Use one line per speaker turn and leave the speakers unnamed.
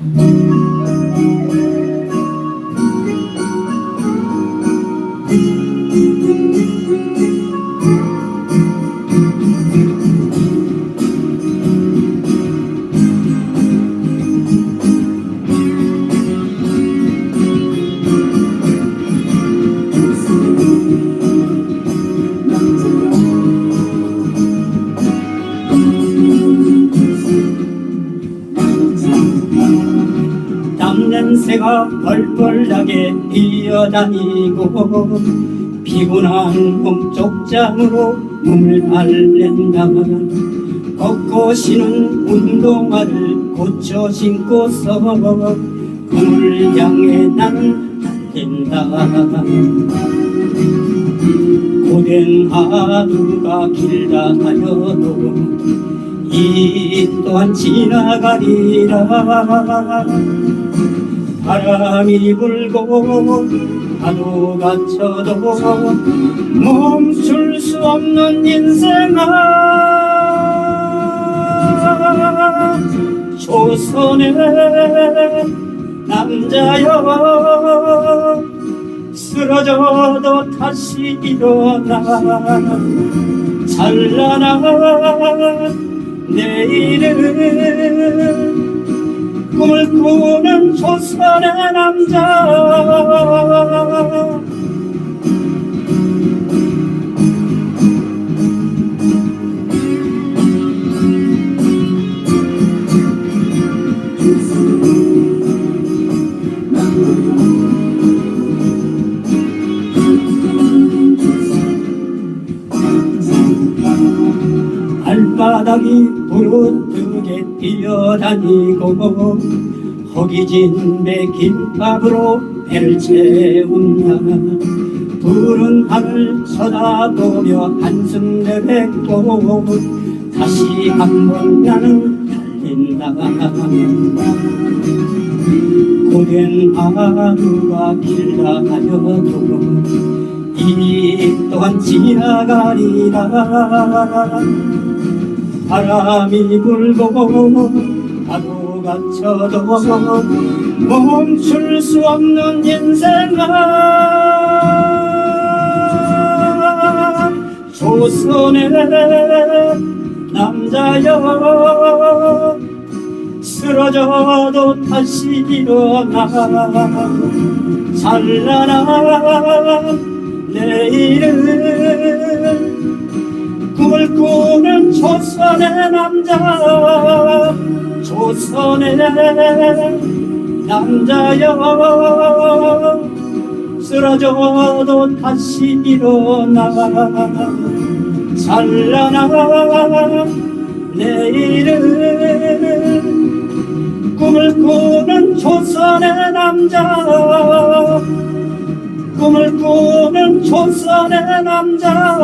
Mm-hmm. 냄새가 펄펄 나게 뛰어다니고 피곤한 몸 쪽잠으로 몸을 달랜다 걷고 쉬는 운동화를 고쳐 신고서 꿈을 향해 나는 달린다. 고된 하루가 길다 하여도 이 또한 지나가리라 바람이 불고 파도가 쳐도 멈출 수 없는 인생아. 조선의 남자여 쓰러져도 다시 일어나. 찬란한 내일은 꿈을 꾸는 조선의 남자. 발바닥이 부르 뛰어다니고 허기진 배 김밥으로 배를 채운다 푸른 하늘 쳐다보며 한숨 내뱉고 다시 한번 나는 달린다. 고된 하루가 길다 하여도 이 또한 지나가리라 바람이 불고 파도가 쳐도 멈출 수 없는 인생아 조선의 남자여 쓰러져도 다시 일어나 찬란한 내일은 꾸는 조선의 남자 조선의 남자여. 쓰러져도 다시 일어나. 찬란한 내일은 꿈을 꾸는 조선의 남자 꿈을 꾸는 조선의 남자